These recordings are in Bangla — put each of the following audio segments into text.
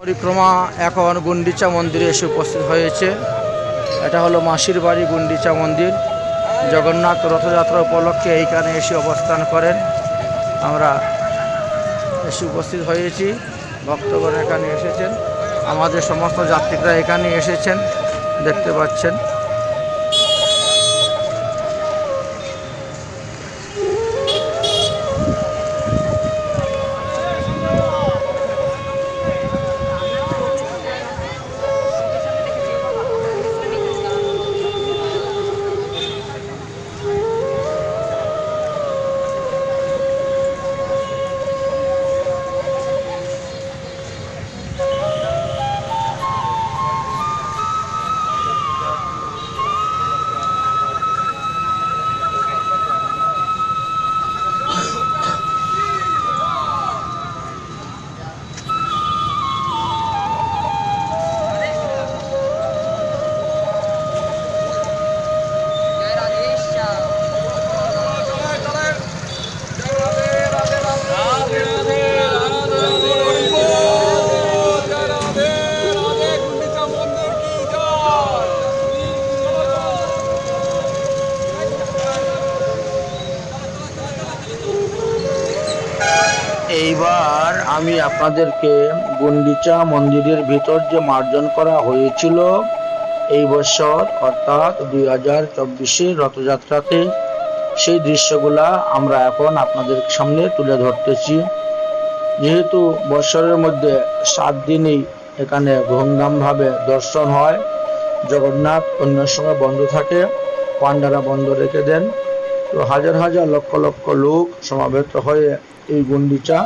পরিক্রমা এখন গুন্ডিচা মন্দিরে এসে উপস্থিত হয়েছে। এটা হলো মাসির বাড়ি গুন্ডিচা মন্দির। জগন্নাথ রথযাত্রা উপলক্ষে এইখানে এসে অবস্থান করেন। আমরা এসে উপস্থিত হয়েছি। ভক্তগণ এখানে এসেছেন। আমাদের সমস্ত যাত্রীরা এখানে এসেছেন। দেখতে পাচ্ছেন। আমি আপনাদেরকে গুন্ডিচা মন্দিরের ভিতর যে মার্জন করা হয়েছিল এই বছর, অর্থাৎ দুই হাজার চব্বিশের রথযাত্রাতে, সেই দৃশ্যগুলা আমরা এখন আপনাদের সামনে তুলে ধরতেছি। যেহেতু বছরের মধ্যে সাত দিনই এখানে ধুমধামভাবে দর্শন হয়, জগন্নাথ অন্য সময় বন্ধ থাকে পান্ডারা বন্ধ রেখে দেন। তো হাজার হাজার লক্ষ লক্ষ লোক সমাবেত হয়ে এই গুন্ডিচা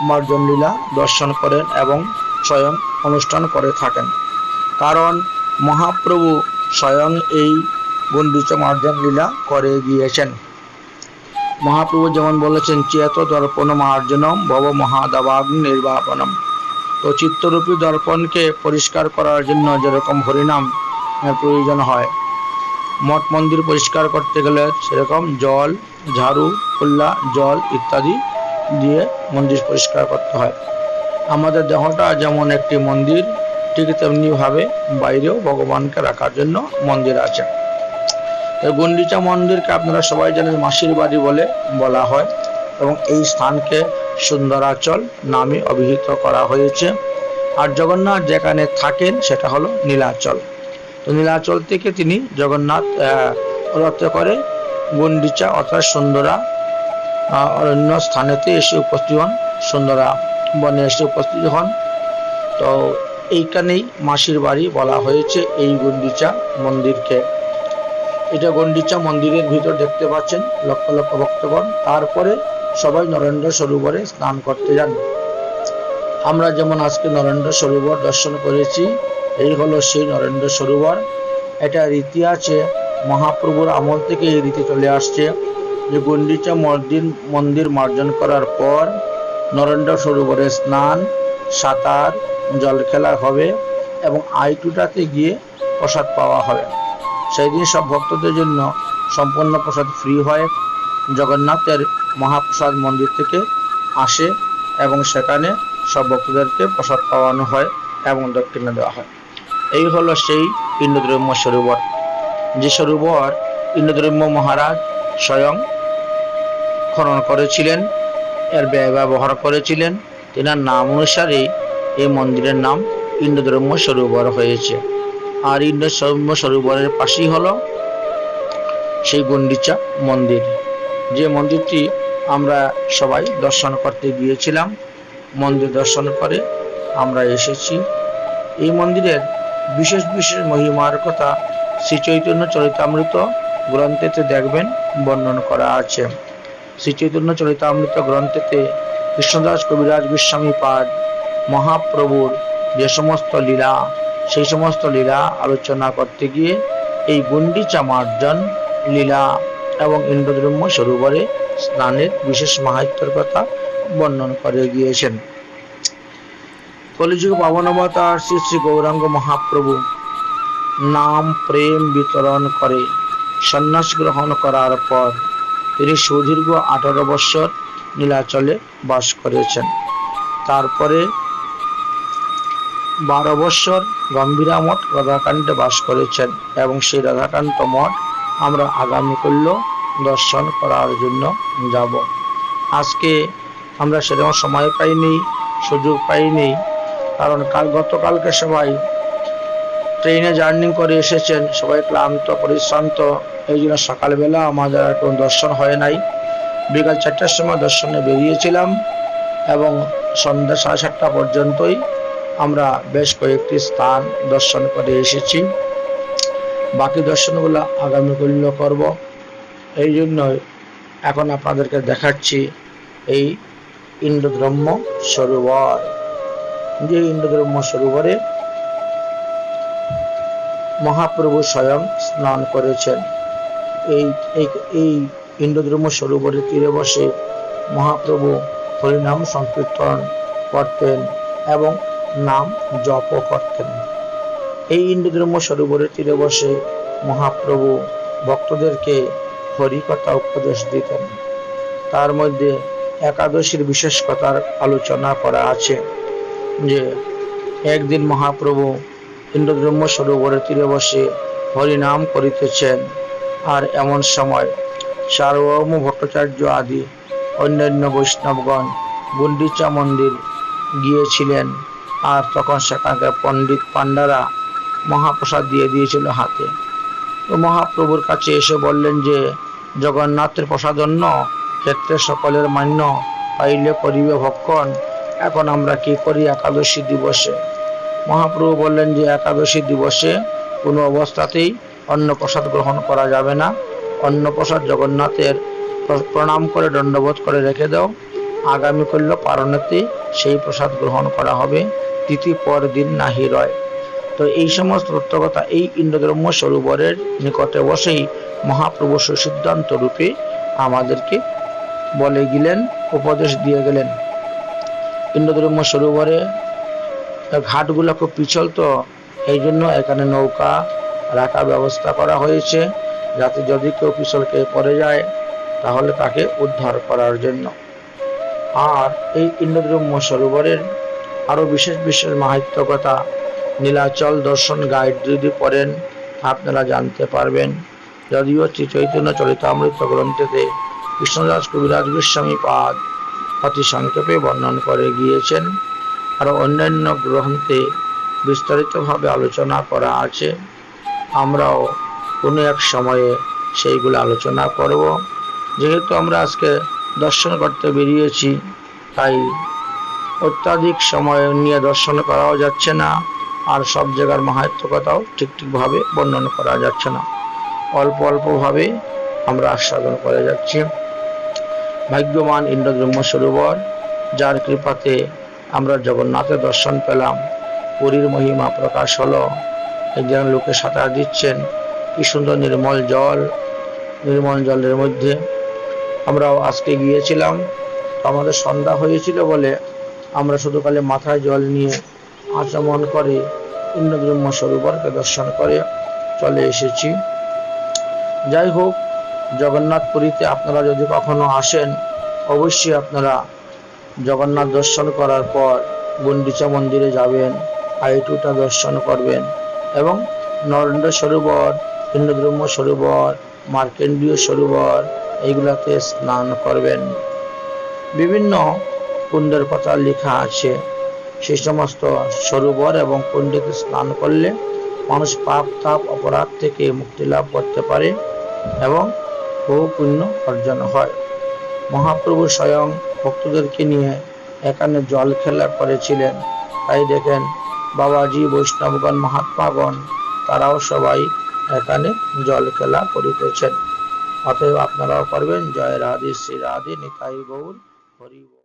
মার্জন লীলা দর্শন করেন এবং স্বয়ং অনুষ্ঠান করে থাকেন। কারণ মহাপ্রভু স্বয়ং এই গুন্ডিচা মার্জন লীলা করে গিয়েছেন। মহাপ্রভু যেমন বলেছেন, চেত দর্পণ মার্জনম ভব মহাদাবাগ নির্বাপনম। তো চিত্তরূপী দর্পণকে পরিষ্কার করার জন্য যেরকম হরিনাম প্রয়োজন হয়। মঠ মন্দির পরিষ্কার করতে গেলে সেরকম জল, ঝাড়ু, খুল্লা, জল ইত্যাদি দিয়ে মন্দির পরিষ্কার করতে হয়। আমাদের দেহটা যেমন একটি মন্দির, ঠিক তেমনিভাবে বাইরেও ভগবানকে রাখার জন্য মন্দির আছে। এই গুন্ডিচা মন্দিরকে আপনারা সবাই জানেন মাসির বাড়ি বলে বলা হয় এবং এই স্থানকে সুন্দরাচল নামে অভিহিত করা হয়েছে। আর জগন্নাথ যেখানে থাকেন সেটা হলো নীলাচল। তো নীলাচল থেকে তিনি জগন্নাথ রথে করে গুন্ডিচা অর্থাৎ সুন্দরা অরণ্য স্থানেতে এসে উপস্থিত হন, সুন্দরা বনে এসে উপস্থিত হন। তো এইখানেই মাসির বাড়ি বলা হয়েছে এই গুন্ডিচা মন্দিরকে। এটা গন্ডিচা মন্দিরের ভিতর দেখতে পাচ্ছেন লক্ষ লক্ষ ভক্তগণ। তারপরে সবাই নরেন্দ্র সরোবরে স্নান করতে যান। আমরা যেমন আজকে নরেন্দ্র সরোবর দর্শন করেছি, এই হলো সেই নরেন্দ্র সরোবর। এটা রীতি আছে, মহাপ্রভুর আমল থেকে এই রীতি চলে আসছে। যে গন্ডিচা মন্দির মন্দির মার্জন করার পর নরেন্দ্র সরোবরে স্নান, সাঁতার, জল খেলা হবে এবং আইটুটাতে গিয়ে প্রসাদ পাওয়া হবে। সেই দিন সব ভক্তদের জন্য সম্পূর্ণ প্রসাদ ফ্রি হয়। জগন্নাথের মহাপ্রসাদ মন্দির থেকে আসে এবং সেখানে সব ভক্তদেরকে প্রসাদ পাওয়ানো হয় এবং দক্ষিণা দেওয়া হয়। এই হলো সেই পিণ্ডদ্রব্য সরোবর। যে সরোবর পিণ্ডদ্রব্য মহারাজ স্বয়ং খনন করেছিলেন, এর ব্যয় ব্যবহার করেছিলেন। তেনার নাম অনুসারেই এই মন্দিরের নাম ইন্দ্রদ্রম্য সরোবর হয়েছে। আর ইন্দ্রসৌম্য সরোবরের পাশেই হলো সেই গন্ডিচা মন্দির। যে মন্দিরটি আমরা সবাই দর্শন করতে গিয়েছিলাম, মন্দির দর্শন করে আমরা এসেছি। এই মন্দিরের বিশেষ বিশেষ মহিমার কথা শ্রী চৈতন্য চরিতামৃত গ্রন্থেতে দেখবেন, বর্ণন করা আছে। শ্রী চৈতন্য চরিতামৃত গ্রন্থেতে কৃষ্ণদাস কবিরাজ গোস্বামী পাদ মহাপ্রভুর যে সমস্ত লীলা, সেই সমস্ত লীলা আলোচনা করতে গিয়ে এই গুন্ডিচা মার্জন লীলা এবং ইন্দ্রদ্রম্য সরোবরে স্নানের বিশেষ মাহাত্মের কথা বর্ণন করে গিয়েছেন। কলিযুগ পাবনবতার শ্রী শ্রী গৌরাঙ্গ মহাপ্রভু নাম প্রেম বিতরণ করে সন্ন্যাস গ্রহণ করার পর তিনি সুদীর্ঘ আঠারো বৎসর নীলাচলে বাস করেছেন। তারপরে বারো বৎসর গম্ভীরা মঠ রাধাকান্তে বাস করেছেন এবং সেই রাধাকান্ত মঠ আমরা আগামী করল দর্শন করার জন্য যাব। আজকে আমরা সেরকম সময় পাইনি, সুযোগ পাইনি, কারণ কাল গতকালকে সবাই ট্রেনে জার্নি করে এসেছেন। সবাই ক্লান্ত, পরিশ্রান্ত। এই জন্য সকালবেলা আমাদের কোনো দর্শন হয় নাই। বিকাল চারটার সময় দর্শনে বেরিয়েছিলাম এবং সন্ধ্যা সাড়ে সাতটা পর্যন্তই আমরা বেশ কয়েকটি স্থান দর্শন করে এসেছি। বাকি দর্শনগুলো আগামী কল্য করব। এই জন্যই এখন আপনাদেরকে দেখাচ্ছি এই ইন্দ্রদ্রম্য সরোবর। যে ইন্দ্রদ্রম্য সরোবরে মহাপ্রভু স্বয়ং স্নান করেছেন। এই এই ইন্দ্রদ্রম্য সরোবরের তীরে বসে মহাপ্রভু হরিনাম সংকীর্তন করতেন এবং নাম জপ করতেন। এই ইন্দ্রদ্রম্য সরোবরের তীরে বসে মহাপ্রভু ভক্তদেরকে হরিকথা উপদেশ দিতেন। তার মধ্যে একাদশীর বিশেষ কথার আলোচনা করা আছে যে, একদিন মহাপ্রভু ইন্দ্রদ্রম্য সরোবরের তীরে বসে হরিনাম করিতেছেন। আর এমন সময় সার্বভৌম ভট্টাচার্য আদি অন্যান্য বৈষ্ণবগণ গুন্ডিচা মন্দির গিয়েছিলেন। আর তখন সেখানকার পণ্ডিত পাণ্ডারা মহাপ্রসাদ দিয়ে দিয়েছিল হাতে। তো মহাপ্রভুর কাছে এসে বললেন যে, জগন্নাথের প্রসাদন্য ক্ষেত্রে সকলের মান্য পাইলে করিবে ভক্ষণ। এখন আমরা কি করি একাদশী দিবসে? মহাপ্রভু বললেন যে একাদশী দিবসে কোনো অবস্থাতেই অন্ন প্রসাদ গ্রহণ করা যাবে না। অন্ন প্রসাদ জগন্নাথের প্রণাম করে, দণ্ডবোধ করে রেখে দাও। আগামী করল পারণেতে সেই প্রসাদ গ্রহণ করা হবে, তিথি পর দিন নাহি রয়। তো এই সমস্ত তত্ত্বকথা এই ইন্দ্রদ্রম্য সরোবরের নিকটে বসেই মহাপ্রভু সুসিদ্ধান্ত রূপে আমাদেরকে বলে গেলেন, উপদেশ দিয়ে গেলেন। ইন্দ্রদ্রম্য সরোবরে ঘাটগুলো খুব পিছল তো, এই জন্য এখানে নৌকা রাখার ব্যবস্থা করা হয়েছে। যাতে যদি কেউ পিছল খেয়ে পড়ে যায়, তাহলে তাকে উদ্ধার করার জন্য। আর এই ইন্দ্রদ্রম্য সরোবরের আরও বিশেষ বিশেষ মাহাত্য কথা নীলাচল দর্শন গাইড যদি পড়েন, আপনারা জানতে পারবেন। যদিও শ্রী চৈতন্য চরিতামৃত গ্রন্থেতে কৃষ্ণদাস কবিরাজ গোস্বামী পাদ অতি সংক্ষেপে বর্ণন করে গিয়েছেন। আর অন্যান্য গ্রন্থে বিস্তারিতভাবে আলোচনা করা আছে। আমরাও কোনো এক সময়ে সেইগুলো আলোচনা করব। যেহেতু আমরা আজকে দর্শন করতে বেরিয়েছি, তাই অত্যাধিক সময় নিয়ে দর্শন করাও যাচ্ছে না, আর সব জায়গার মাহাত্ম কথাও ঠিক ঠিকভাবে বর্ণন করা যাচ্ছে না। অল্প অল্পভাবে আমরা আস্বাদন করে যাচ্ছি। ভাগ্যবান ইন্দ্রদ্রম্য সরোবর, যার কৃপাতে আমরা জগন্নাথের দর্শন পেলাম। পুরীর মহিমা প্রকাশ হলো। একজন লোকে সাঁতার দিচ্ছেন। কি সুন্দর নির্মল জল, নির্মল জলের মধ্যে। আমরাও আজকে গিয়েছিলাম। আমাদের সন্ধ্যা হয়েছিল বলে আমরা শুধু খালি মাথায় জল নিয়ে আচমন করে ইন্দ্রব্রহ্ম সরোবরকে দর্শন করে চলে এসেছি। যাই হোক জগন্নাথ পুরীতে আপনারা যদি কখনো আসেন, অবশ্যই আপনারা জগন্নাথ দর্শন করার পর গুন্ডিচা মন্দিরে যাবেন আইটুটা দর্শন করবেন এবং নরেন্দ্র সরোবর ইন্দ্রদ্রম্য সরোবর মার্কেন্ডীয় সরোবর এইগুলাতে স্নান করবেন। বিভিন্ন কুণ্ডের কথা লেখা আছে। সেই সমস্ত সরোবর এবং কুণ্ডেতে স্নান করলে মানুষ পাপ, তাপ, অপরাধ থেকে মুক্তি লাভ করতে পারে এবং বহু পুণ্য অর্জন হয়। মহাপ্রভু স্বয়ং ভক্তদেরকে নিয়ে এখানে জল খেলা করেছিলেন। তাই দেখেন বাবাজি, বৈষ্ণবগণ, মহাত্মাগণ, তারাও সবাই এখানে জল খেলা করিতেছেন। অতএব আপনারাও করবেন। জয় রাধি শ্রী রাধে, নিতাই গৌর, হরি।